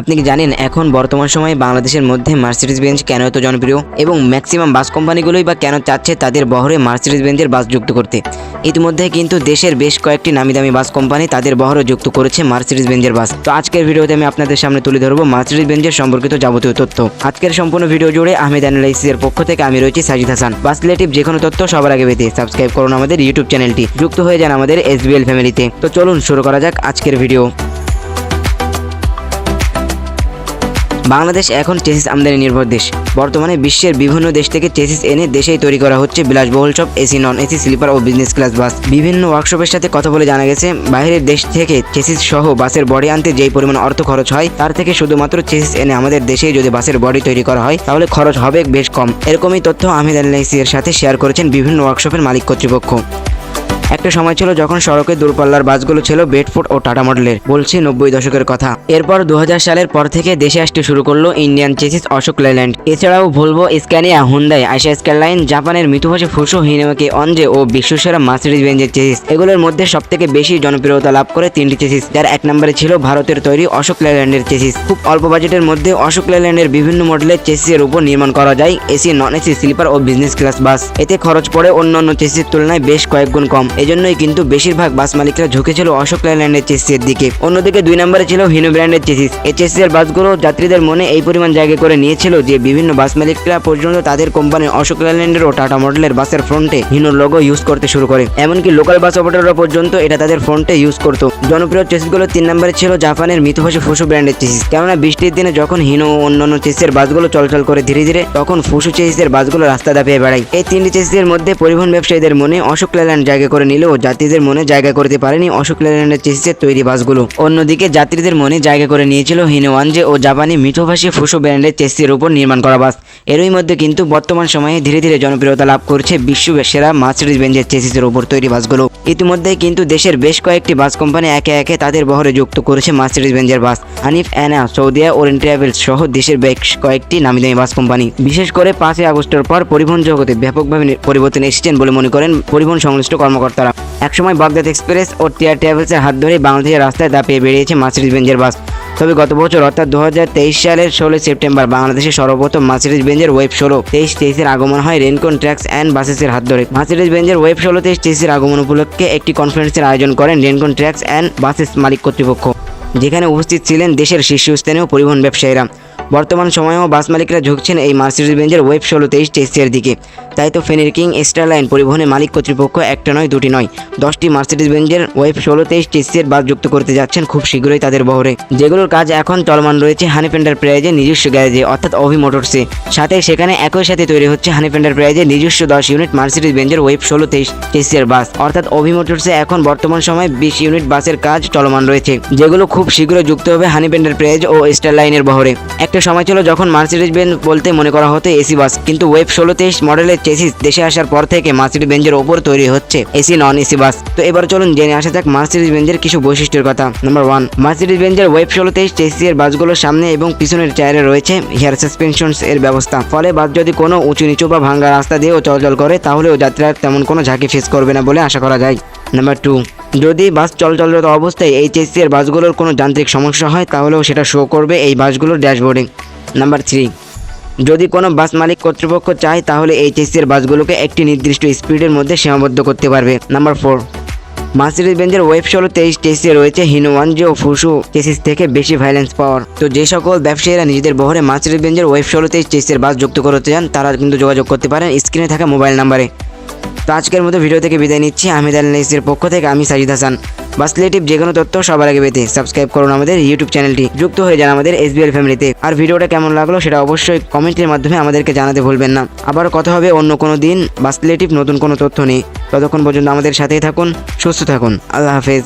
আপনি কি জানেন এখন বর্তমান সময়ে বাংলাদেশের মধ্যে মার্সিডিজ বেঞ্চ কেন এত জনপ্রিয়? এবং ম্যাক্সিমাম বাস কোম্পানিগুলোই বা কেন চাচ্ছে তাদের বহরে মার্সিডিজ বেঞ্চের বাস যুক্ত করতে? ইতিমধ্যে কিন্তু দেশের বেশ কয়েকটি নামি দামি বাস কোম্পানি তাদের বহরে যুক্ত করেছে মার্সিডিজ বেঞ্চের বাস তো আজকের ভিডিওতে আমি আপনাদের সামনে তুলে ধরবো মার্সিডিজ বেঞ্চের সম্পর্কিত যাবতীয় তথ্য। আজকের সম্পূর্ণ ভিডিও জুড়ে আহমেদ অ্যানালাইসিসের পক্ষ থেকে আমি রয়েছি সাজিদ হাসান। বাস রিলেটিভ যে কোনো তথ্য সবার আগে পেতে সাবস্ক্রাইব করুন আমাদের ইউটিউব চ্যানেলটি যুক্ত হয়ে যান আমাদের এসবিএল ফ্যামিলিতে তো চলুন শুরু করা যাক আজকের ভিডিও। বাংলাদেশ এখন চেসিস আমদানি নির্ভর দেশ। বর্তমানে বিশ্বের বিভিন্ন দেশ থেকে চেসিস এনে দেশেই তৈরি করা হচ্ছে বিলাসবহুল সব A C non A C sleeper O business class bus বিভিন্ন ওয়ার্কশপের সাথে কথা বলে জানা গেছে, বাইরের দেশ থেকে চেসিস সহ বাসের বডি আনতে যেই পরিমাণ অর্থ খরচ হয়, তার থেকে শুধুমাত্র চেসিস এনে আমাদের দেশেই যদি বাসের বডি তৈরি করা হয়, তাহলে খরচ হবে বেশ কম। এরকমই তথ্য আহমেদ এর সাথে শেয়ার করেছেন বিভিন্ন ওয়ার্কশপের মালিক কর্তৃপক্ষ। একটা সময় ছিল যখন সড়কে দূরপাল্লার বাসগুলো ছিল বেডফুট ও টাটা মডেলের, বলছি নব্বই দশকের কথা। এরপর দু হাজার সালের পর থেকে দেশে আসতে শুরু করল ইন্ডিয়ান চেসিস অশোক লেল্যান্ড এছাড়াও ভলভো, স্ক্যানিয়া হুন্দাই আইসা স্কারলাইন, জাপানের মিতুভাষী ফুসো, হিনেমাকে, অঞ্জে ও বিশ্বসেরা মার্সিডিজ বেঞ্জের চেসিস। এগুলোর মধ্যে সবথেকে বেশি জনপ্রিয়তা লাভ করে তিনটি চেসিস, যার এক নম্বরে ছিল ভারতের তৈরি অশোক লেল্যান্ডের চেসিস। খুব অল্প বাজেটের মধ্যে অশোক লেল্যান্ডের বিভিন্ন মডেলের চেসিসের উপর নির্মাণ করা যায়, A C, non A C, sleeper O business class bus. এতে খরচ পড়ে অন্যান্য চেসিসের তুলনায় বেশ কয়েক গুণ কম। এজন্যই কিন্তু বেশিরভাগ বাস মালিকরা ঝুঁকেছিল অশোক লেল্যান্ডের চেসিসের দিকে। অন্যদিকে দুই নম্বরে ছিল হিনো ব্র্যান্ডের চেসিস এই চেসিসের বাসগুলো যাত্রীদের মনে এই পরিমাণ জায়গা করে নিয়েছিল যে বিভিন্ন বাস মালিকরা পর্যন্ত তাদের কোম্পানির অশোক লেল্যান্ডের ও টাটা মডেলের বাসের ফ্রন্টে হিনোর লোগো ইউজ করতে শুরু করে। এমনকি লোকাল বাস অপারেটররা পর্যন্ত এটা তাদের ফ্রন্টে ইউজ করতো। জনপ্রিয় চেসিসগুলো তিন নম্বরে ছিল জাপানের মিথুভাষী ফুসু ব্র্যান্ডের চেসিস কেননা বৃষ্টির দিনে যখন হিনো ও অন্যান্য চেসিসের বাসগুলো চলাচল করে ধীরে ধীরে, তখন ফুসু চেসিসের বাসগুলো রাস্তা দাপিয়ে বেড়ায়। এই তিনটি চেসিসের মধ্যে পরিবহন ব্যবসায়ীদের মনে অশোক লেল্যান্ড জায়গা করে নিলেও যাত্রীদের মনে জায়গা করতে পারেনি অশোক লেল্যান্ডের চেসিসের তৈরি বাসগুলো। অন্যদিকে যাত্রীদের মনে জায়গা করে নিয়েছিল হিনোওয়ানজে ও জাপানি মিথুভাষী ফুসু ব্র্যান্ডের চেসিসের উপর নির্মাণ করা বাস। এরই মধ্যে কিন্তু বর্তমান সময়ে ধীরে ধীরে জনপ্রিয়তা লাভ করছে বিশ্ব সেরা মার্সিডিজ বেঞ্জের চেসিসের উপর তৈরি বাসগুলো। ইতিমধ্যে কিন্তু দেশের বেশ কয়েকটি বাস কোম্পানি একে একে তাদের বহরে যুক্ত করেছে মার্সিডিজ বেঞ্জের বাস। হানিফ অ্যানা, সৌদিয়া ওরেন ট্রাভেলস সহ দেশের বেশ কয়েকটি নামি দামি বাস কোম্পানি। বিশেষ করে পাঁচই আগস্টের পর পরিবহন জগতে ব্যাপকভাবে পরিবর্তন এসেছেন বলে মনে করেন পরিবহন সংশ্লিষ্ট কর্মকর্তারা। একসময় বাগদাদ এক্সপ্রেস ও টিয়ার ট্রাভেলসের হাত ধরে বাংলাদেশের রাস্তায় দাপিয়ে বেরিয়েছে মার্সিডিজ বেঞ্জের বাস। তবে গত বছর, অর্থাৎ দু হাজার তেইশ সালের ষোলোই সেপ্টেম্বর বাংলাদেশে সর্বপ্রথম মার্সিডিজ বেঞ্জের ওয়েব ষোলো তেইশ তেইশের আগমন হয় রেনকন ট্র্যাক্স অ্যান্ড বাসেসের হাত ধরে। মার্সিডিজ বেঞ্জের ওয়েব ষোলো তেইশ তেইশের আগমন উপলক্ষে একটি কনফারেন্সের আয়োজন করেন রেনকন ট্র্যাক্স অ্যান্ড বাসেস মালিক কর্তৃপক্ষ, যেখানে উপস্থিত ছিলেন দেশের শীর্ষস্থানীয় পরিবহন ব্যবসায়ীরা। বর্তমান সময়েও বাস মালিকরা ঝুঁকছেন এই মার্সিডিজ বেঞ্জের ওয়েব ষোলো তেইশ টেস্টের দিকে। তাই তো ফেনের কিং স্টারলাইন পরিবহনের মালিক কর্তৃপক্ষ একটা নয়, দুটি নয়। দশটি মার্সিডিজ বেঞ্জের ওয়েব ষোলো তেইশ টেস্টের বাস যুক্ত করতে যাচ্ছেন খুব শীঘ্রই তাদের বহরে। যেগুলোর কাজ এখন চলমান রয়েছে হানিফ এন্টারপ্রাইজের নিজস্ব গ্যারেজে, অর্থাৎ অভি মোটরসে। সাথে সেখানে একই সাথে তৈরি হচ্ছে হানিফ এন্টারপ্রাইজের নিজস্ব দশ ইউনিট মার্সিডিজ বেঞ্জের ওয়েব ষোলো তেইশ টেস্টের বাস। অর্থাৎ অভি মোটরসে এখন বর্তমান সময়ে বিশ ইউনিট বাসের কাজ চলমান রয়েছে, যেগুলো খুব শীঘ্রই যুক্ত হবে হানিফ এন্টারপ্রাইজ ও স্টারলাইনের বহরে। একটা সময় ছিল যখন মার্সিডিজ বেঞ্জ বলতে মনে করা হতো এসি বাস। কিন্তু ওয়েব ষোলো তেইশ মডেলের চেসিস দেশে আসার পর থেকে মার্সিডিজ বেঞ্জের ওপর তৈরি হচ্ছে এসি নন এসি বাস। তো এবার চলুন জেনে আসা যাক মার্সিডিজ বেঞ্জের কিছু বৈশিষ্ট্যের কথা। নাম্বার ওয়ান মার্সিডিজ বেঞ্জের ওয়েব ষোলো তেইশ এর বাসগুলোর সামনে এবং পিছনের টায়ারে রয়েছে হেয়ার সাসপেনশনস এর ব্যবস্থা। ফলে বাস যদি কোনো উঁচু নিচু বা ভাঙ্গা রাস্তা দিয়েও চলাচল করে, তাহলেও যাত্রীরা তেমন কোনো ঝাঁকি ফেস করবে না বলে আশা করা যায়। নাম্বার টু যদি বাস চলচলরত অবস্থায় এই চেসি এর বাসগুলোর কোনো যান্ত্রিক সমস্যা হয়, তাহলেও সেটা শো করবে এই বাসগুলোর ড্যাশবোর্ডে নাম্বার থ্রি যদি কোনো বাস মালিক কর্তৃপক্ষ চায়, তাহলে এই চেসির বাসগুলোকে একটি নির্দিষ্ট স্পিডের মধ্যে সীমাবদ্ধ করতে পারবে। নাম্বার ফোর মার্সিডিজ বেঞ্জের ওয়েব তেইশ টেসি রয়েছে হিনোওয়ানজি ও ফুসু টেসিস থেকে বেশি ভাইলেন্স পাওয়ার তো যে সকল ব্যবসায়ীরা নিজেদের বহরে মার্সিডিজ বেঞ্জের ওয়েব তেইশ টেসিসের বাস যুক্ত করতে চান, তারা কিন্তু যোগাযোগ করতে পারেন। স্ক্রিনে থাকা মোবাইল নাম্বারে তো আজকের মতো ভিডিও থেকে বিদায় নিচ্ছি। আহমেদ আলনাইসের পক্ষ থেকে আমি সাজিদ হাসান। বাসলেটিভ যে কোনো তথ্য সবার আগে পেতে সাবস্ক্রাইব করুন আমাদের ইউটিউব চ্যানেলটি যুক্ত হয়ে যান আমাদের এসবিএল ফ্যামিলিতে আর ভিডিওটা কেমন লাগল সেটা অবশ্যই কমেন্টের মাধ্যমে আমাদেরকে জানাতে ভুলবেন না। আবার কথা হবে অন্য কোনো দিন। বাসলেটিভ নতুন কোনো তথ্য নেই ততক্ষণ পর্যন্ত আমাদের সাথেই থাকুন, সুস্থ থাকুন। আল্লাহ হাফেজ।